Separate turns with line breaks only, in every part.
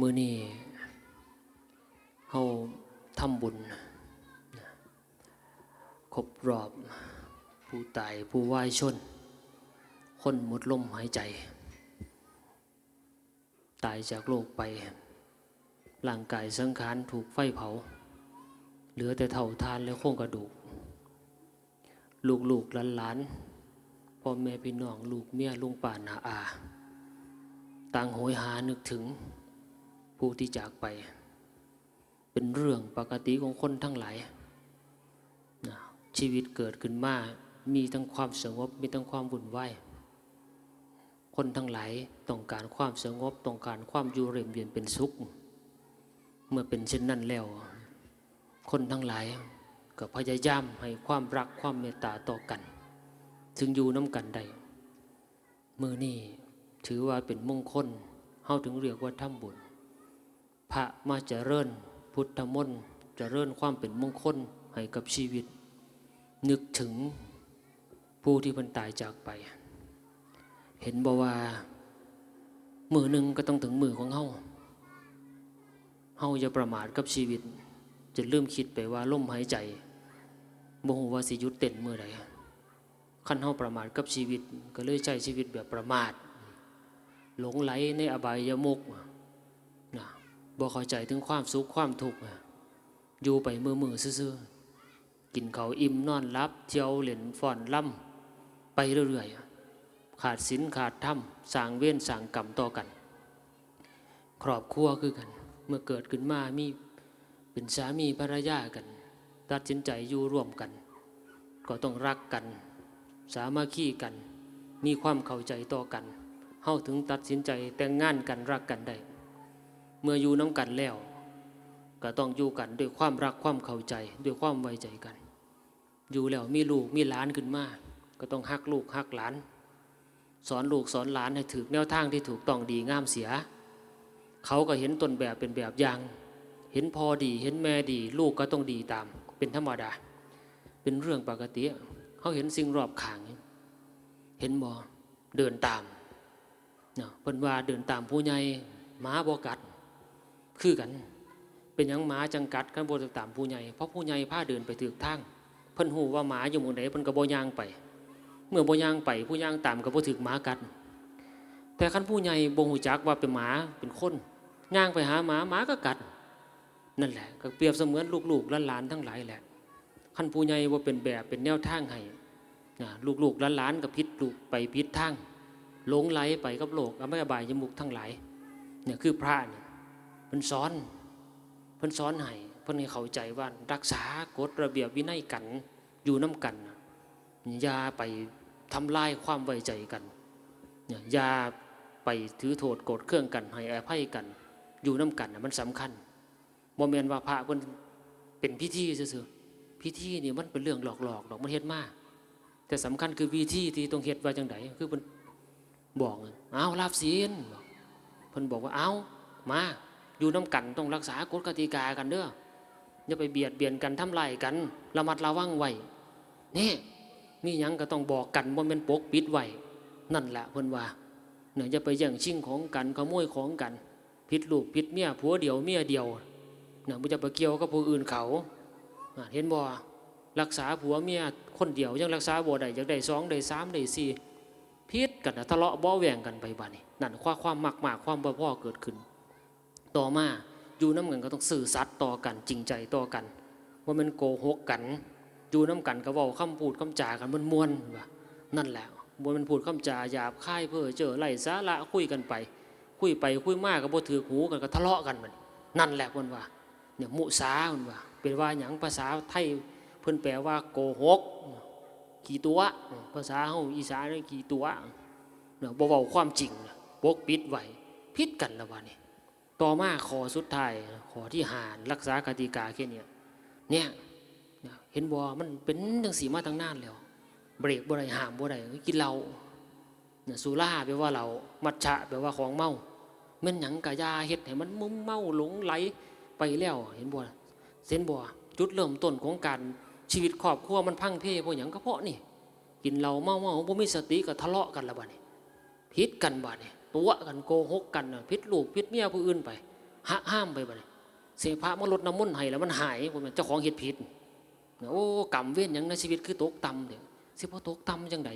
มื่อนี้เฮาทำบุญครบรอบผู้ตายผู้วายชน คนหมดลมหายใจ ตายจากโลกไปร่างกายสังขารถูกไฟเผา เหลือแต่เท่าทานและโครงกระดูก ลูกๆหลานพ่อแม่พี่น้องลูกเมียลุงป่านาอา ต่างโหยหานึกถึง ผู้ที่จากไป เป็นเรื่องปกติของคนทั้งหลายนะชีวิตเกิดขึ้นมามีทั้งความสงบมีทั้งความวุ่นวายคนทั้งหลายต้องการความสงบต้องการความอยู่เรียมเย็นเป็นสุข เมื่อเป็นเช่นนั้นแล้ว คนทั้งหลายก็พยายามให้ความรักความเมตตาต่อกันถึงอยู่น้ำกันได้มือนี้ถือว่าเป็นมงคลเฮาถึงเรียกว่าทำบุญ พระมาเจริญ พุทธมนต์เจริญความเป็นมงคลให้กับชีวิต นึกถึงผู้ที่เพันตายจากไป เห็นบอกว่า มือหนึ่งก็ต้องถึงมือของเฮาเฮาอย่าประมาทกับชีวิตจะเริ่มคิดไปว่าลมหายใจบ่ฮู้ว่าสิยุดเต้นเมื่อใดคันเฮาประมาทกับชีวิต ก็เลยใช้ชีวิตแบบประมาท หลงไหลในอบายยมุก บ่เข้าใจถึงความสุขความทุกข์อยู่ไปมือมือซื่อๆกินเขาอิ่มนอนรับเที่ยวเหล่นฟ่อนล่ำไปเรื่อยๆขาดศีลขาดธรรมสางเว้นสางกรรมต่อกัน ครอบครัวคือกัน เมื่อเกิดขึ้นมามีเป็นสามีภรรยากัน ตัดสินใจอยู่ร่วมกัน ก็ต้องรักกัน สามัคคีกัน มีความเข้าใจต่อกันเฮาถึงตัดสินใจแต่งงานกันรักกันได้ เมื่ออยู่น้ำกันแล้ว ก็ต้องอยู่กันด้วยความรักความเข้าใจด้วยความไว้ใจกัน อยู่แล้วมีลูกมีหลานขึ้นมาก็ต้องฮักลูกฮักหลาน สอนลูกสอนหลานให้ถือแนวทางที่ถูกต้องดีงามเสีย เขาก็เห็นตนแบบเป็นแบบอย่าง เห็นพอดีเห็นแม่ดี ลูกก็ต้องดีตาม เป็นธรรมดา เป็นเรื่องปกติเขาเห็นสิ่งรอบข้างเห็นบ่เดินตามเนาะเพิ่นว่าเดินตามผู้ใหญ่หมาบ่กัด คือกัน เป็นยังหมาจังกัดกันบ่ตามผู้ใหญ่เพราะผู้ใหญ่พาเดินไปถูกทางเพิ่นฮู้ว่าหมาอยู่หมู่ใดเพิ่นก็บ่ย่างไป เมื่อโบย่างไปผู้ย่างตามก็บ่ถึกหมากัด แต่คันผู้ใหญ่บ่ฮู้จักว่าเป็นหมาเป็นคนย่างไปหาหมาหมาก็กัด นั่นแหละ ก็เปรียบเสมือนลูกๆหลานๆทั้งหลายแหละคันผู้ใหญ่ว่าเป็นแบบเป็นแนวทางให้ลูกๆหลานๆก็พิษลูกไปพิษทางหลงไหลไปกับโลกอไม่อบายยมุกทั้งหลายเนี่ยคือพระเนี่ย เพิ่นสอนเพิ่นสอนให้เพิ่นให้เข้าใจว่ารักษากฎระเบียบวินัยกันอยู่น้กันอย่าไปทำลายความไว้ใจกันยอย่าไปถือโทษโกรธเครื่องกันให้อภัยกัน อยู่น้กันนะมันสำคัญโมเมนว่าพระเพิ่นเป็นพิธีซื่อๆพิธีนี่มันเป็นเรื่องหลอกๆดอกมันเฮ็ดมาก แต่สำคัญคือวิธีที่ต้องเฮ็ดว่าจังไดคือเพิ่นบอกเอาลาบศีลเพิ่นบอกว่าเอามา อยู่น้กันต้องรักษากฎกติกากันเด้ออย่าไปเบียดเบียนกันทำลายกันระมัดระวังไว้นี่มียังก็ต้องบอกกันว่ามันปกปิดไว้นั่นแหละเพิ่นว่าเนี่ยอย่าไปแย่งชิงของกันขโมยของกันผิดลูกผิดเมียผัวเดียวเมียเดียวเนี่ยมันจะไปเกี่ยวกับผู้อื่นเขาเห็นบ่รักษาผัวเมียคนเดียวยังรักษาบ่ได้อยากได้สองได้สามได้สี่พิษกันทะเลาะบ้อแหว่งกันไปบ้านี่นั่นความความมากมากความบ่พ่อเกิดขึ้น ต่อมาอยู่น้ำกันก็ต้องสื่อสัตย์ต่อกันจริงใจต่อกัน ว่ามันโกหกกันอยู่น้ำกันก็ว้าคำพูดคำจากันมันมวนว่านั่นแหละบนมันพูดคำจาหยาบค่ายเพื่อเจอไล่สาระคุยกันไป คุยไปคุยมากก็บ่ถือหูกันก็ทะเลาะกันมันนั่นแหละมันว่าเนี่ยมุสามันว่าเป็นว่าหยังภาษาไทยเพิ่นแปลว่าโกหกขี่ตัวภาษาเฮาอีสานนี่ขี่ตัวเนี่ยบ่เว้าความจริงปกปิดไว้พิดกันล้วว่านี่ ต่อมาขอสุดท้ายขอที่หารรักษากติกาแค่นี้เนี่ยเห็นบ่มันเป็นจังสีมาตั้งนานแล้ว เบรกบ่ได้ห้ามบ่ได้กินเหล้าสุราแปลว่าเรามัจฉะแปลว่าของเมาแม่นหยังกะยาเฮ็ดให้มันมึมเมาหลงไหลไปแล้ว เห็นบ่เส้นบ่จุดเริ่มต้นของการชีวิตครอบครัวมันพังเพ่เพราะหยังก็เพราะนี่ กินเหล้าเมาเมาบ่มีสติก็ทะเลาะกันละบัดนี้พิษกันบัดนี้ ตัวกันโกหกกันพิษลูกพิษเมียผู้อื่นไปหห้ามไปบัดนี้เสียพระมาลดน้ำมนต์ให้แล้วมันหายบ่แม่นเจ้าของเฮ็ดผิดโอ้กรรมเว้นหยังในชีวิตคือตกต่ำเด้อสิบ่ตกต่ำจังได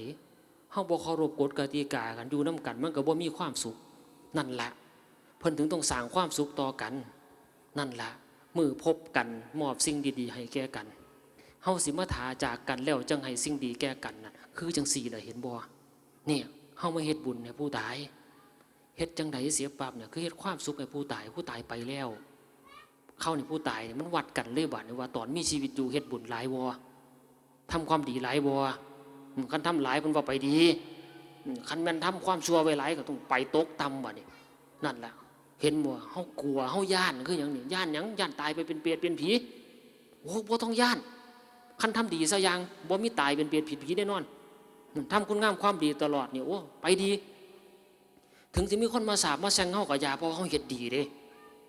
เฮาบ่เคารพกฎกติกากันอยู่นํกันมันก็บ่มีความสุข นั่นละเพิ่นถึงต้องสร้างความสุขต่อกัน นั่นละมือพบกันมอบสิ่งดีๆ ให้แก่กันเฮาสิมาถาจากกันแล้วจังให้สิ่งดีแก่กันน่ะคือจังสี่ล่ะเห็นบ่เนี่ยเฮามาเฮ็ดบุญให้ผู้ตาย เฮ็ดจังไดเสียปรับเนี่ยคือเฮ็ดความสุขให้ผู้ตายผู้ตายไปแล้ว เข้าในผู้ตายเนี่ยมันวัดกันเลยบาดเนี่ยว่า ตอนมีชีวิตอยู่เฮ็ดบุญหลายวอทำความดีหลายวอคันทำหลายเพิ่นว่าไปดีคันแม่นทำความชั่วไว้หลายก็ต้องไปตกต่ำบัดนี้นั่นแหละเห็นบ่เฮากลัวเฮาย่านคือหยังนี่ย่านหยังย่านตายไปเป็นเปรตเป็นผีโอ้บ่ต้องย่านคันทำดีซะย่างบ่มีตายเป็นเปรตผิดผีแน่นอนอืมทำคุณงามความดีตลอดเนี่ยโอ้ไปดี ถึงจะมีคนมาสาบมาแซงเฮาก็อย่าเพราะเฮาเฮ็ดดีเด้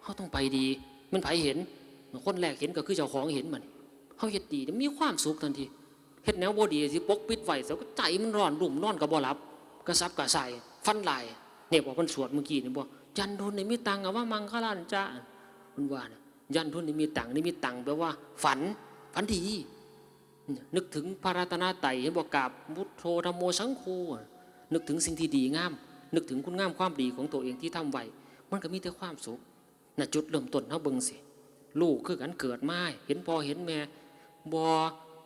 เฮาต้องไปดี มันไผเห็นคนแรกเห็นก็คือเจ้าของเห็นมันเขาเฮ็ดดีมีความสุขทันทีเฮ็ดแนวบ่ดีสิปกปิดไว้แล้วก็ใจมันร้อนรุ่มนอนก็บ่หลับกระซับกระส่ฟันลายเนี่ยบอกมันสวดเมื่อกี้เนี่ยบ่ยันทุนในมีตังค์อะว่ามังคลานจ้ามันว่านะยันทุนในมีตังค์นี่มีตังค์แปลว่า ฝันฝันดีนึกถึงพระรัตนตรัยเห็นบอกกาบพุทโธธรรมโมสังโฆนึกถึงสิ่งที่ดีงาม นึกถึงคุณงามความดีของตัวเองที่ทำไว้มันก็มีแต่ความสุขนะจุดเริ่มต้นเฮาเบิ่งสิลูกคือกันเกิดมาเห็นพ่อเห็นแม่บอ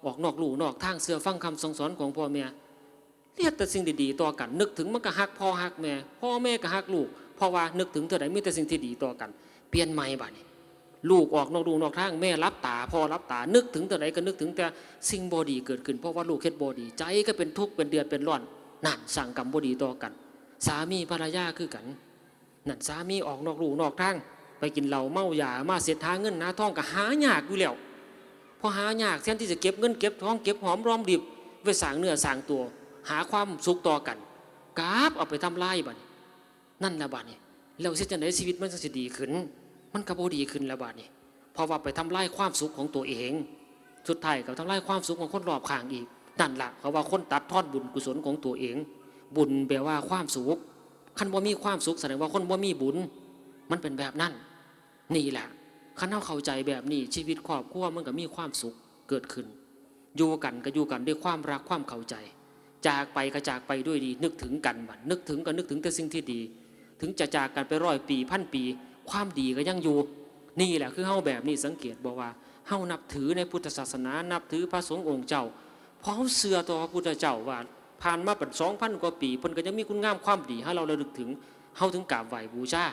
ออกนอกลู่นอกทางเสือฟังคำสั่งสอนของพ่อแม่เรียกแต่สิ่งดีๆต่อกัน นึกถึงมันก็ฮักพ่อฮักแม่พ่อแม่ก็ฮักลูกเพราะว่านึกถึงเท่าไหร่มีแต่สิ่งที่ดีต่อกัน เปลี่ยนใหม่บ้านี้ลูกออกนอกลู่นอกทางแม่รับตาพ่อรับตานึกถึงเท่าไหร่ก็นึกถึงแต่สิ่งบอดีเกิดขึ้นเพราะว่าลูกเฮ็ดบอดีใจก็เป็นทุกข์เป็นเดือดเป็นร้อนนั่นสั่งกรรมบอดีต่อกัน สามีภรรยาคือกันนั่นสามีออกนอกลู่นอกทางไปกินเหล้าเมายามาเสียทาเงินหาทองก็หายากอยู่แล้วพอหายากแทนที่จะเก็บเงินเก็บทองเก็บหอมรอมริบไว้สางเนื้อสางตัว หาความสุขต่อกันกราบเอาไปทำลายบัดนี้นั่นละบัดนี้แล้วเสียจังไดชีวิตมันจะดีขึ้น มันก็บ่ดีขึ้นแล้วบัดนี้เพราะว่าไปทำลายความสุขของตัวเองสุดท้ายก็ทำลายความสุขของคนรอบข้างอีกนั่นละเขาว่าคนตัดทอดบุญกุศลของตัวเอง บุญแปลว่าความสุขคันบ่มีความสุขแสดงว่าคนบ่มีบุญ มันเป็นแบบนั้น นี่แหละคันเราเข้าใจแบบนี้ชีวิตครอบครัวมันก็มีความสุขเกิดขึ้น อยู่กันก็อยู่กันด้วยความรักความเข้าใจ จากไปก็จากไปด้วยดี นึกถึงกันบัดนึกถึงก็นึกถึงแต่สิ่งที่ดี ถึงจะจากกันไปร้อยปีพันปี ความดีก็ยังอยู่ นี่แหละคือเฮาแบบนี้สังเกตบอกว่าเฮานับถือในพุทธศาสนา นับถือพระสงฆ์องค์เจ้าเพราะเฮาเสื่อต่อพระพุทธเจ้าว่า ผ่านมาเป็นสองพันกว่าปีเพิ่นก็ยังมีคุณงามความดีให้เราระลึกถึงเฮาถึงกราบไหวบูชา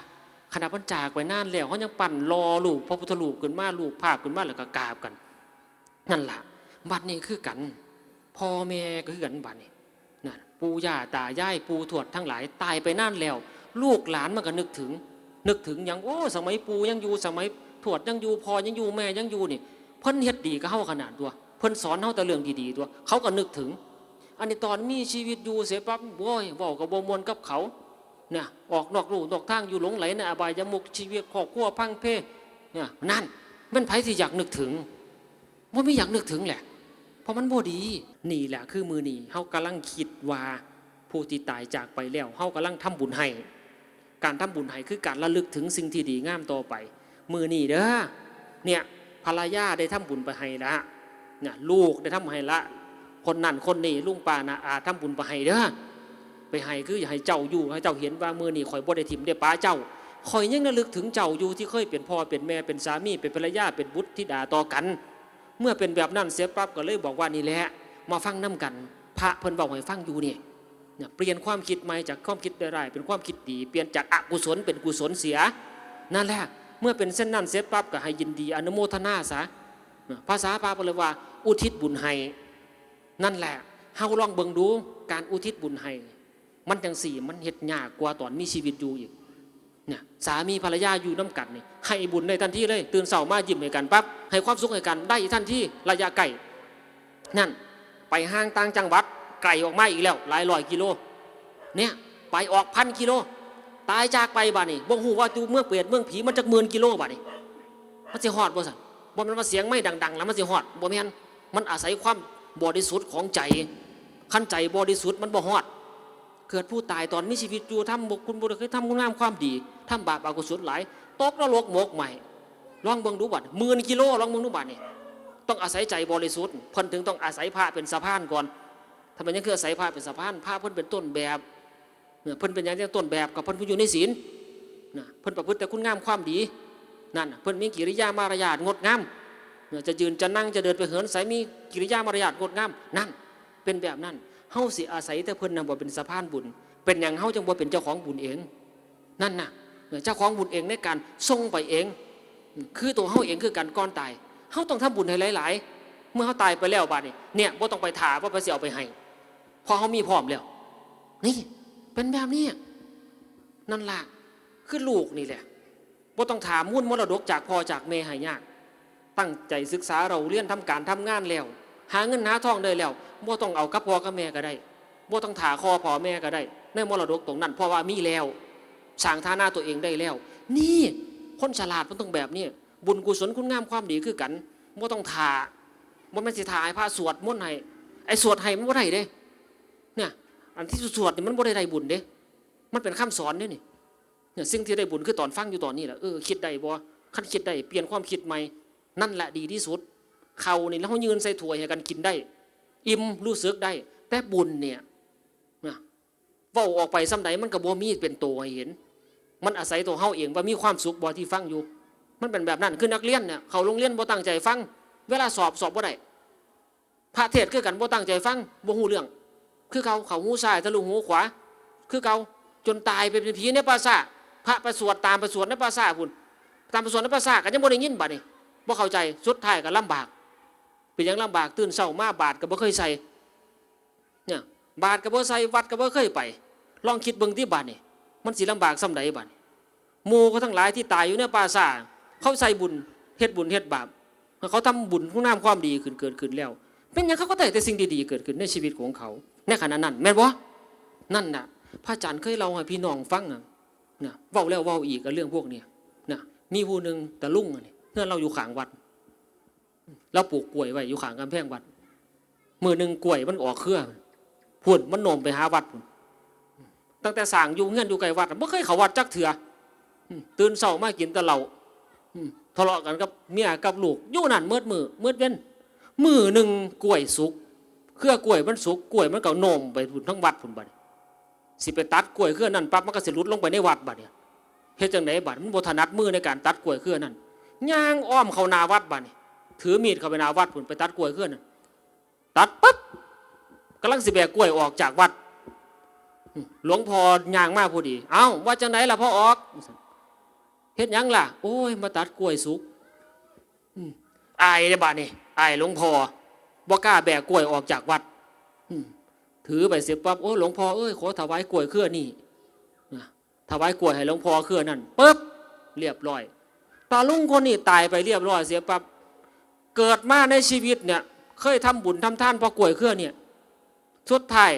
ขณะพันจากไปนานแล้วเขายังปั่นรอลูกพระพุทธรูปขึ้นมาลูกภาพขึ้นมาแล้วก็กราบกัน นั่นล่ะบัดนี้คือกันพ่อแม่ก็คือกันบัดนี้นั่นปู่ย่าตายายปู่ทวดทั้งหลายตายไปนานแล้ว ลูกหลานมันก็นึกถึง นึกถึงอย่างโอ้สมัยปู่ยังอยู่สมัยทวดยังอยู่พ่อยังอยู่แม่ยังอยู่นี่เพิ่นเฮ็ดดีก็เฮาขนาดตัว เพิ่นสอนเฮาแต่เรื่องดีๆตัว เขาก็นึกถึง อันนี้ตอนมีชีวิตอยู่เสียปั๊บโว้ยเว้ากับบ่มวนกับเขาเนี่ยออกนอกลู่นอกทางอยู่หลงไหลในอบายมุกชีวิตครอบครัวพังเพเนี่ยนั่นมันไผที่อยากนึกถึงว่าไม่อยากนึกถึงแหละ เพราะมันบ่ดีนี่แหละคือมือนี่เฮากำลังคิดว่าผู้ที่ตายจากไปแล้วเฮากำลังทำบุญให้ การทำบุญให้คือการระลึกถึงสิ่งที่ดีงามต่อไป มือนี่เด้อเนี่ยภรรยาได้ทำบุญไปให้ละเนี่ยลูกได้ทำให้ละ คนนั่นคนนี้ลุงป้านาอาทำบุญไปให้เด้อไปให้คืออย่าให้เจ้าอยู่ให้เจ้าเห็นว่ามือนี่ข่อยบ่ได้ถิ่มได้ป้าเจ้าข่อยยังระลึกถึงเจ้าอยู่ที่เคยเป็นพ่อเป็นแม่เป็นสามีเป็นภรรยาเป็นบุตรธิดาต่อกัน เมื่อเป็นแบบนั้นเสียปั๊บก็เลยบอกว่านี่แหละมาฟังน้กัน พระเพิ่นบอกให้ฟังอยู่เนี่ยเปลี่ยนความคิดใหม่จากความคิดไร้ายเป็นความคิดดี เปลี่ยนจากอกุศลเป็นกุศลเสีย นั่นแหละเมื่อเป็นเส้นนั้นเสียปั๊บก็ให้ยินดีอนุโมทนาซะภาษาพาไปเลยว่าอุทิศบุญให้ นั่นแหละเฮาลองเบิ่งดูการอุทิศบุญให้ มันจังสี่มันเห็ดยากกว่าตอนมีชีวิตอยู่อีกเนี่ยสามีภรรยาอยู่น้ำกันนี่ให้บุญในทันทีเลย ตื่นเสาร์มายิ้มให้กันปั๊บให้ความสุขให้กันได้ทันทีระยะไกลนั่นไปห้างต่างจังหวัดไกลออกมาอีกแล้ว หลายร้อยกิโลเนี่ยไปออกพันกิโล ตายจากไปบ้านี่บ่ฮู้ว่าจูเมืองเปรตเมืองผีมันจะหมื่นกิโลบ้านี่มันสิฮอดบ่สันบ่มันมาเสียงไม่ดัง ๆ แล้วมันสิฮอดบ่แม่นมันอาศัยความ บริสุทธิ์ของใจขั้นใจบริสุทธิ์มันบ่ฮอด เกิดผู้ตายตอนมีชีวิตอยู่ทำบุคุณบุญเคยทำคุณงามความดีทำบาปอกุศลหลายตกนรกหมกใหม่ลองเบิ่งดูบัดหมื่นกิโลลองเบิ่งดูบัดนี่ต้องอาศัยใจบริสุทธิ์เพิ่นถึงต้องอาศัยพระเป็นสะพานก่อนทำไมยังคืออาศัยพระเป็นสะพานพระเพิ่นเป็นต้นแบบเนี่ยพิ่นเป็นอย่างต้นแบบกับเพิ่นผู้อยู่ในศีลนะเพิ่นประพฤติแต่คุณงามความดีนั่นเพิ่นมีกิริยามารยาทงดงาม จะยืนจะนั่งจะเดินไปเหินสายมีกิริยามารยาทงดงามนั่นเป็นแบบนั้นเฮาสิอาศัยแต่เพิ่นนำบ่เป็นสะพานบุญ เป็นอย่างเฮาจังบ่เป็นเจ้าของบุญเอง นั่นน่ะเจ้าของบุญเองในการส่งไปเอง คือตัวเฮาเองคือการก่อนตายเฮาต้องทำบุญให้หลาย ๆ เมื่อเฮาตายไปแล้วบัดนี้เนี่ยบ่ต้องไปถาว่าไปสิเอาไปให้เพอเฮามีพร้อมแล้ว นี่เป็นแบบนี้นั่นล่ะคือลูกนี่แหละบ่ต้องถามมุ่นมรดกจากพ่อจากแม่ให้ยาก ตั้งใจศึกษาเราเรียนทำการทำงานแล้ว หาเงินหาทองได้แล้วบ่ต้องเอากับพ่อกับแม่ก็ได้บ่ต้องถาคอพ่อแม่ก็ได้ ในมรดกตรงนั้นเพราะว่ามีแล้วสร้างฐานะตัวเองได้แล้ว นี่คนฉลาดมันต้องแบบนี้บุญกุศลคุณงามความดีคือกันบ่ต้องถาบ่แม่นสิถาให้พระสวดมนต์ให้ไอ้สวดให้มันบ่ได้เด้ เนี่ย อันที่สวดนี่มันบ่ได้ได้บุญเด้ มันเป็นคำสอนเด้นี่เนี่ยสิ่งที่ได้บุญคือตอนฟังอยู่ตอนนี้แหละเออคิดได้บ่คันคิดได้เปลี่ยนความคิดใหม่ นั่นแหละดีที่สุด เขานี่แล้วเขายืนใส่ถ้วให้กันกินได้ อิ่มรู้สึกได้ แต่บุญเนี่ยว้าออกไปซ้ำใดมันก็บ่มีเป็นตัวเห็น มันอาศัยตัวเฮาเองว่ามีความสุขบ่ที่ฟังอยู่ มันเป็นแบบนั้นคือนักเรียนเนี่ยเขาโรงเรียนบ่ตั้งใจฟัง เวลาสอบสอบบ่ได้พระเทศคือกันบ่ตั้งใจฟังบ่ฮู้เรื่อง คือเขาเขาหูซ้ายทะลุหูขวา คือเขาจนตายไปเป็นผีในปราสาทพระประสวดตามประสวดในปราสาทพุ่นตามประสวดในปราสาทก็ยังบ่ได้ยินบัดนี้ บ่เข้าใจสุดท้ายก็ลำบาก เป็นยังลำบากตื่นเช้ามาบาทก็บ่เคยใส่เนี่ยบาทก็บ่ใส่วัดก็บ่เคยไป ลองคิดเบิ่งที่บาทนี่มันสิลำบากส่ำใดบาดนี้หมู่เขาทั้งหลายที่ตายอยู่ในปราสาทเขาใส่บุญเฮ็ดบุญเฮ็ดบาปเขาทำบุญคุณงามความดีขึ้นเกิดขึ้นแล้ว เป็นหยังเขาก็ได้แต่สิ่งดีๆเกิดขึ้นในชีวิตของเขาในขณะนั้น แม่นบ่นั่นน่ะพระอาจารย์เคยเล่าให้พี่น้องฟังนะเว้าแล้วเว้าอีกกับเรื่องพวกเนี้ยนะมีผู้หนึ่งตะลุงอะนี่เพื่อนเราอยู่ขางวัด เราปลูกกล้วยไว้อยู่ขางกำแพงวัด มือหนึ่งกล้วยมันออกเครื่อพุ่นมันโนมไปหาวัด ตั้งแต่สั่งอยู่เงื่อนอยู่ไกลวัดไม่เคยเขาวัดจักเถื่อตื่นเช้ามากินแต่เหลาทะเลาะกันกับเมียกับลูกยู่นั่นมืดมือมืดเว้นมือหนึ่งกล้วยสุก เครือกล้วยมันสุกกล้วยมันก็โนมไปพุ่นทั้งวัดพุ่นบัดสิไปตัดกล้วยเครือนั้นปั๊บมันก็สิหลุดลงไปในวัดบัดเนี่ยเฮ็ดจังไดบัดมันบ่ถนัดมือในการตัดกล้วยเครือนั้น ย่างอ้อมเขานาวัดบัดนี้ถือมีดเข้าไปนาวัดพุ่นไปตัดกล้วยเครือนั้นตัดปั๊บกำลังสิแบกกล้วยออกจากวัด หลวงพ่อย่างมากพอดี เอ้าว่าจังไดล่ะพ่อออกเฮ็ดยังล่ะ โอ้ย มาตัดกล้วยสุกอืมอายเด้บัดนี้อายหลวงพ่อบ่กล้าแบกกล้วยออกจากวัดถือไปเสร็จปั๊บโอ้หลวงพ่อเอ้ยขอถวายกล้วยเครือนี่ถวายกล้วยให้หลวงพ่อเครือนั่นปุ๊บเรียบร้อย ตาลุงคนนี้ตายไปเรียบร้อยเสียปับเกิดมาในชีวิตเนี่ย เคยทำบุญทำท่านพราะกล้วยเครือเนี่ยสุดท้าย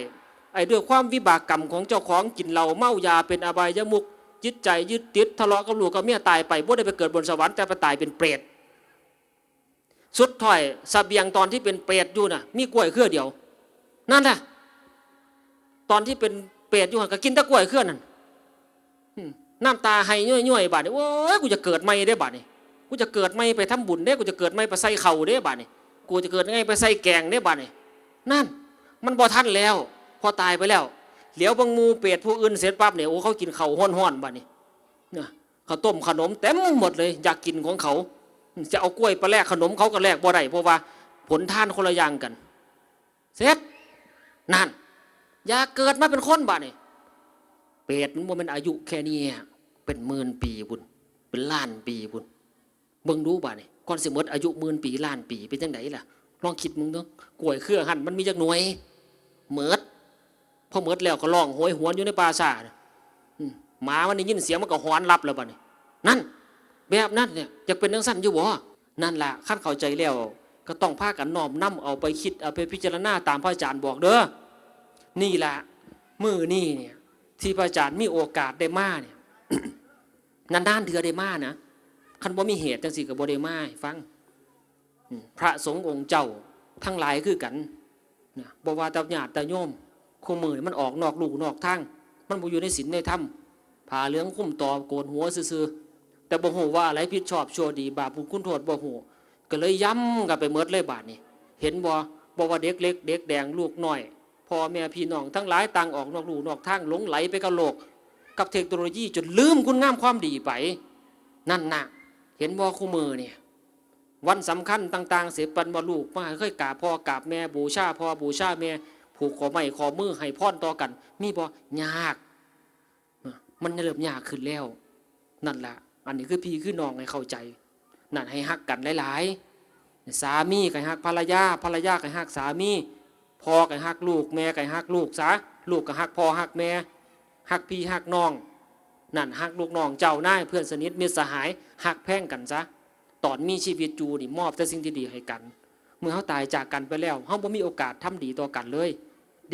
ไอ้ด้วยความวิบากกรรมของเจ้าของกินเหล้าเมายาเป็นอบายยมุกจิตใจยึดติดทะเลาะกับลูกกับเมียตายไปบ่ได้ไปเกิดบนสวรรค์แต่ไปตายเป็นเปรตสุดถอยสเบียงตอนที่เป็นเปรตอยู่น่ะ มีกล้วยเครือเดียว นั่นแหละตอนที่เป็นเปรตอยู่หั่นก็กินแตะกล้วยเครือนั่นอืม น้ำตาให้ย่อยๆบาดนี้โอ้ยกูจะเกิดใหม่ได้บาดนี้กูจะเกิดใหม่ไปทำบุญได้กูจะเกิดใหม่ไปใส่เข่าได้บาดนี้กูจะเกิดไงไปใส่แกงได้บาดนี้นั่น มันบ่ทันแล้ว พอตายไปแล้วเหลียวบางมูเปรตผู้อื่นเสร็จปั๊บเนี่ยโอ้เขากินเข่าห้อนๆบาดนี้เนี่ยข้าวต้มขนมเต็มหมดเลยอยากกินของเขา จะเอากล้วยไปแลกขนมเขาก็แลกบ่ได้เพราะว่าผลท่านคนละอย่างกัน เสร็จนั่น อย่าเกิดมาเป็นคนบ้านี่ เปรตมันบ่แมันอายุแค่นี้เป็นหมื่นปีบุญเป็นล้านปีบุญเบิ่งดูบ้านี่ยก่อนสิหมดอายุหมื่นปีล้านปีเป็นจังไดล่ะลองคิดมึงเนาะกล้วยเครือหันมันมีจักหน่วยเมิดพอเมิดแล้วก็ร้องโหยหวนอยู่ในป่าซาน่ะอืมหมามันได้ยินเสียงมันก็หอนรับแล้วบ้านี่ยนั่น แบบนั้นเนี่ยจะเป็นจังสั้นอยู่บ่นั่นแหละขั้นเข้าใจแล้วก็ต้องพากันน้อมนํเอาไปคิดเอาไปพิจารณาตามพระอาจารย์บอกเด้อนี่แหละมือนี่เนี่ย ที่พระอาจารย์มีโอกาสได้มาเนี่ยนานๆเถือได้มานะคันบ่มีเหตุจังสิกับบ่ได้มาฟังพระสงฆ์องค์เจ้าทั้งหลายคือกันนะบ่ว่าแตาญาติแตาโยมคู่มือมันออกนอกลูกนอกทางมันบ่อยู่ในศีลในธรรมผ่าเหลืองคุ้มตอโกนหัวซื่อๆแต่บ่ฮู้ว่าอะไรผิดชอบชั่วดีบาปบุญคุณโทษบ่ฮู้ก็เลยย้ำกันไปเมิดเลยบาดนี้เห็นบ่บ่ว่าเด็กเล็ก เด็กแดงลูกน้อย พ่อแม่พี่น้องทั้งหลายต่างออกนอกลูนอกทางหลงไหลไปกับโลก กับเทคโนโลยีจนลืมคุณงามความดีไป นั่นนะเห็นบ่คู่มือเนี่ยวันสำคัญต่าง ๆ เสียปันบ่ลูกมาเคยกราบพ่อกราบแม่บูชาพ่อบูชาแม่ผูกขอไม้ขอมือให้พรต่อกัน มีบ่ยาก มันเริ่มยากขึ้นแล้ว นั่นแหละอันนี้คือพี่คือน้องให้เข้าใจ นั่นให้ฮักกันหลายๆสามีก็ให้ฮักภรรยาภรรยาก็ให้ฮักสามี พ่อก็ให้ฮักลูกแม่ก็ให้ฮักลูกซะลูกก็ฮักพ่อฮักแม่ฮักพี่ฮักน้อง นั่นฮักลูกน้องเจ้านายเพื่อนสนิทมิตรสหายฮักแพ่งกันซะตอนมีชีวิตจูนี่มอบแต่สิ่งที่ดีให้กัน เมื่อเขาตายจากกันไปแล้วเขาบ่มีโอกาสทำดีต่อกันเลย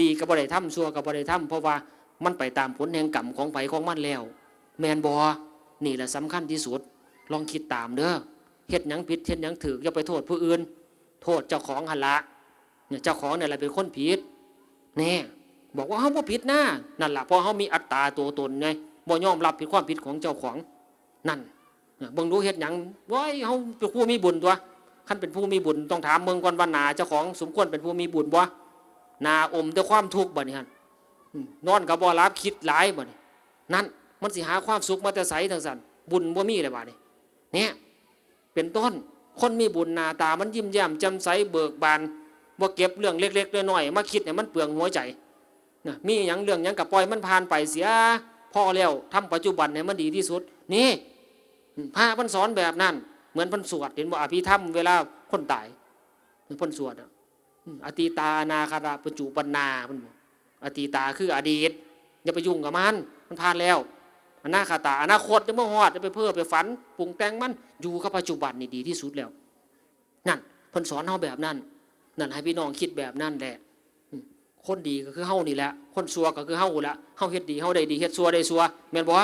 ดีกับบ่ได้ทำชั่วกับบ่ได้ทำเพราะว่ามันไปตามผลแห่งกรรมของไผของมันแล้ว แมนบอนี่แหละสำคัญที่สุด ลองคิดตามเด้อเฮ็ดยังผิดเฮ็ดยังถืออย่าไปโทษผู้อื่น โทษเจ้าของหันละ เนี่ยเจ้าของเนี่ยแหละเป็นคนผิดแน่บอกว่าเฮาบ่ผิดนะนั่นแหละเพราะเฮามีอัตตาตัวตนไงบ่ยอมรับผิดความผิดของเจ้าของนั่นเบิ่งดูเฮ็ดหยังว้ายเฮาเป็นผู้มีบุญตัวคันเป็นผู้มีบุญต้องถามเมืองก่อนว่าหนาเจ้าของสมควรเป็นผู้มีบุญบ่นาอมด้วยความทุกข์บ่เนี่หั่นอืมนอนก็บ่หลับคิดหลายบ่เนี่ยนั่นมันสิหาความสุขมาแต่ใสทางสันบุญบ่มีเลยบาดนี้เนี่ยเป็นต้นคนมีบุญนาตามันยิ้มแย้มจ่มใสเบิกบาน บ่เก็บเรื่องเล็กๆน้อยๆมาคิดเนี่ยมันเปลืองหัวใจนะมีหยังเรื่องหยังกับปล่อยมันผ่านไปเสียพ่อแล้วทำปัจจุบันเนี่ยมันดีที่สุด นี่พระมันสอนแบบนั้น เหมือนพันสวดเห็นว่าอภิธรรมเวลาคนตายเพันสวดอะอืมอตีตานาคาราปจจุปนาพันบอกอตีตาคืออดีตอย่าไปยุ่งกับมันมันผ่านแล้วอนาคตาอนาคตจะเมื่อหอดจะไปเพ้อไปฝันปรุงแต่งมันอยู่กับปัจจุบันนี่ดีที่สุดแล้ว นั่นพิ่นสอนเฮาแบบนั้น นั่นให้พี่น้องคิดแบบนั้นแหละคนดีก็คือเฮานี่แหละ คนซัวก็คือเฮาละเฮาเฮ็ดดีเฮาได้ดีเฮ็ดซัวได้ซัวแม่นบ่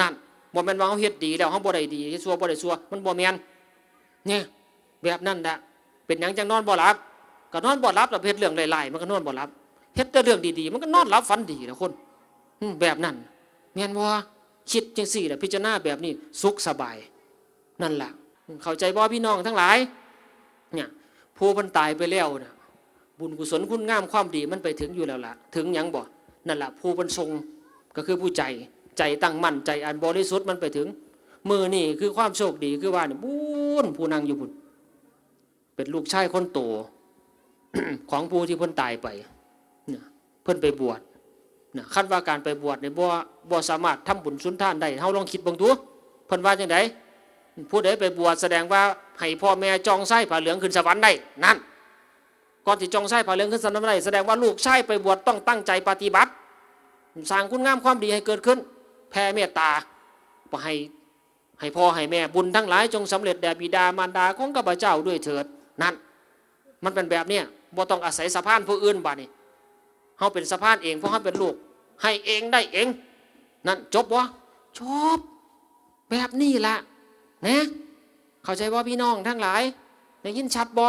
นั่นบ่แม่นว่าเฮาเฮ็ดดีแล้วเฮาบ่ได้ดีเฮ็ดซัวบ่ได้ซัวมันบ่แม่นเนี่ยแบบนั้นแหละเป็นหยังจังนอนบ่หลับก็นอนบ่หลับแล้วเฮ็ดเรื่องหลายๆมันก็นอนบ่หลับเฮ็ดแต่เรื่องดีๆ มันก็นอนหลับฝันดีนะคนอืมแบบนั้นแม่นบ่คิดจังสี่แหละพิจารณาแบบนี้สุขสบาย นั่นแหละเข้าใจบ่พี่น้องทั้งหลายเนี่ย ผู้มันตายไปแล้วนะบุญกุศลคุณงามความดีมันไปถึงอยู่แล้วล่ะถึงยังบ่นั่นแหละผู้บรรทรงก็คือผู้ใจใจตั้งมั่นใจอันบริสุทธิ์มันไปถึง มือนี่คือความโชคดีคือว่าเนี่ยบุญผู้นั่งอยู่บุญเป็นลูกชายคนโตของผู้ที่เพิ่นตายไปเนี่ยเพิ่นไปบวชนะคาดว่าการไปบวชในยบ่บ่สามารถทำบุญสุนทานได้เฮาลองคิดบิ่งดูเพิ่นว่าจังได ผู้ใดไปบวชแสดงว่าให้พ่อแม่จองไส้ผ้าเหลืองขึ้นสวรรค์ได้นั่นก่อนที่จองไส้ผ้าเหลืองขึ้นสวรรค์ได้แสดงว่าลูกชายไปบวชต้องตั้งใจปฏิบัติสร้างคุณงามความดีให้เกิดขึ้น แผ่เมตตาให้ให้พ่อให้แม่บุญทั้งหลายจงสำเร็จแด่บิดามารดาของข้าพเจ้าด้วยเถิดนั่นมันเป็นแบบเนี้ยบ่ต้องอาศัยสะพานผู้อื่นบัดนี้เขาเป็นสะพานเองเพราะเขาเป็นลูก ให้เองได้เอง นั่นจบวะจบแบบนี้ละ นะเข้าใจว่าพี่น้องทั้งหลายได้ยินชัดบ่